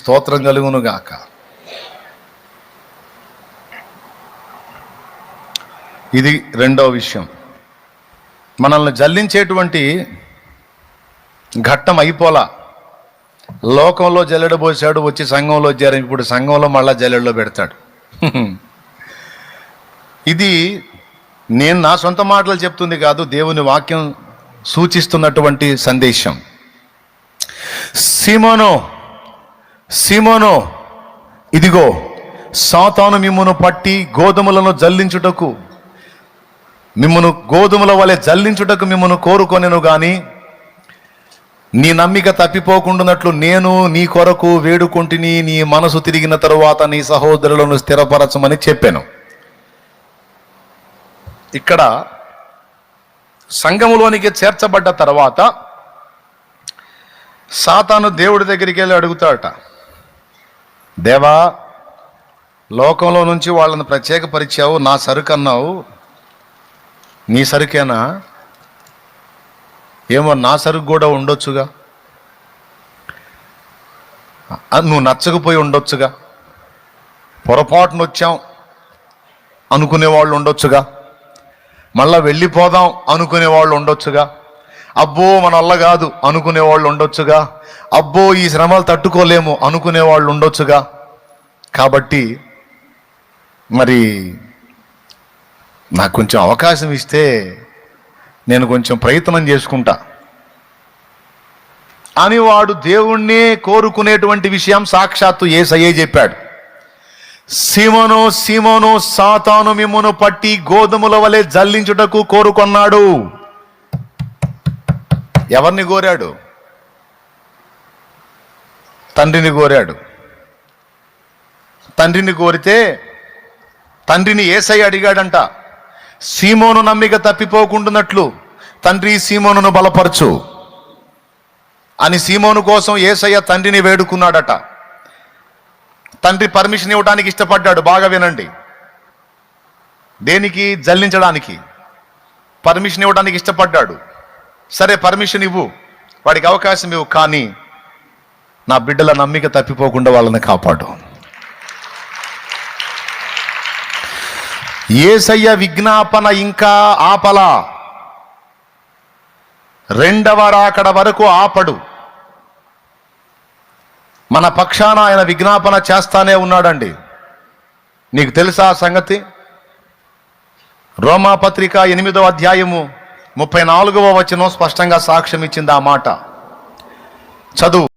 స్తోత్రం కలుగును గాక ఇది రెండవ విషయం. మనల్ని జల్లించేటువంటి ఘట్టం అయిపోలా. లోకంలో జల్లెడబోసాడు వచ్చి సంఘంలో వచ్చారు ఇప్పుడు సంఘంలో మళ్ళా జల్లెడలో పెడతాడు. ఇది నేను నా సొంత మాటలు చెప్తుంది కాదు దేవుని వాక్యం సూచిస్తున్నటువంటి సందేశం. సిమోనో సీమోనో ఇదిగో సాతాను మిమ్మను పట్టి గోధుమలను జల్లించుటకు మిమ్మను గోధుమల వలె జల్లించుటకు మిమ్మను కోరుకొనెను కానీ నీ నమ్మిక తప్పిపోకుండానట్లు నేను నీ కొరకు వేడుకుంటుని నీ మనసు తిరిగిన తరువాత నీ సహోదరులను స్థిరపరచమని చెప్పాను. ఇక్కడ సంఘములోనికి చేర్చబడ్డ తర్వాత సాతాను దేవుడి దగ్గరికి వెళ్ళి అడుగుతాడట దేవా లోకంలో నుంచి వాళ్ళని ప్రత్యేకపరిచావు నా సరుకు అన్నావు. నీ సరుకేనా? ఏమో నా సరుకు కూడా ఉండొచ్చుగా. నువ్వు నచ్చకపోయి ఉండొచ్చుగా. పొరపాటున వచ్చాం అనుకునే వాళ్ళు ఉండొచ్చుగా. మళ్ళా వెళ్ళిపోదాం అనుకునే వాళ్ళు ఉండొచ్చుగా. అబ్బో మన వల్ల కాదు అనుకునే వాళ్ళు ఉండొచ్చుగా. అబ్బో ఈ శ్రమలు తట్టుకోలేము అనుకునే వాళ్ళు ఉండొచ్చుగా. కాబట్టి మరి నాకు కొంచెం అవకాశం ఇస్తే నేను కొంచెం ప్రయత్నం చేసుకుంటా. అని వాడు దేవుణ్ణే కోరుకునేటువంటి విషయం సాక్షాత్తు ఏసయ్యే చెప్పాడు. సీమను సీమను సాతాను మిమ్మును పట్టి గోధుమల వలె జల్లించుటకు కోరుకున్నాడు. ఎవరిని కోరాడు? తండ్రిని కోరాడు. తండ్రిని కోరితే తండ్రిని ఏసై అడిగాడంట సీమోను నమ్మిక తప్పిపోకుండానట్లు తండ్రి సీమోనును బలపరచు అని సీమోను కోసం ఏసయ్య తండ్రిని వేడుకున్నాడట. తండ్రి పర్మిషన్ ఇవ్వడానికి ఇష్టపడ్డాడు బాగా వినండి. దేనికి? జల్లించడానికి. పర్మిషన్ ఇవ్వడానికి ఇష్టపడ్డాడు. సరే పర్మిషన్ ఇవ్వు వాడికి అవకాశం ఇవ్వు కానీ నా బిడ్డల నమ్మిక తప్పిపోకుండా వాళ్ళని కాపాడు. ఏసయ్య విజ్ఞాపన ఇంకా ఆపలా. రెండవ రాకడ వరకు ఆపడు. మన పక్షాన ఆయన విజ్ఞాపన చేస్తానే ఉన్నాడండి. నీకు తెలుసా సంగతి? రోమాపత్రిక ఎనిమిదవ అధ్యాయము ముప్పై నాలుగవ వచనం స్పష్టంగా సాక్ష్యం ఇచ్చింది ఆ మాట. చదువు.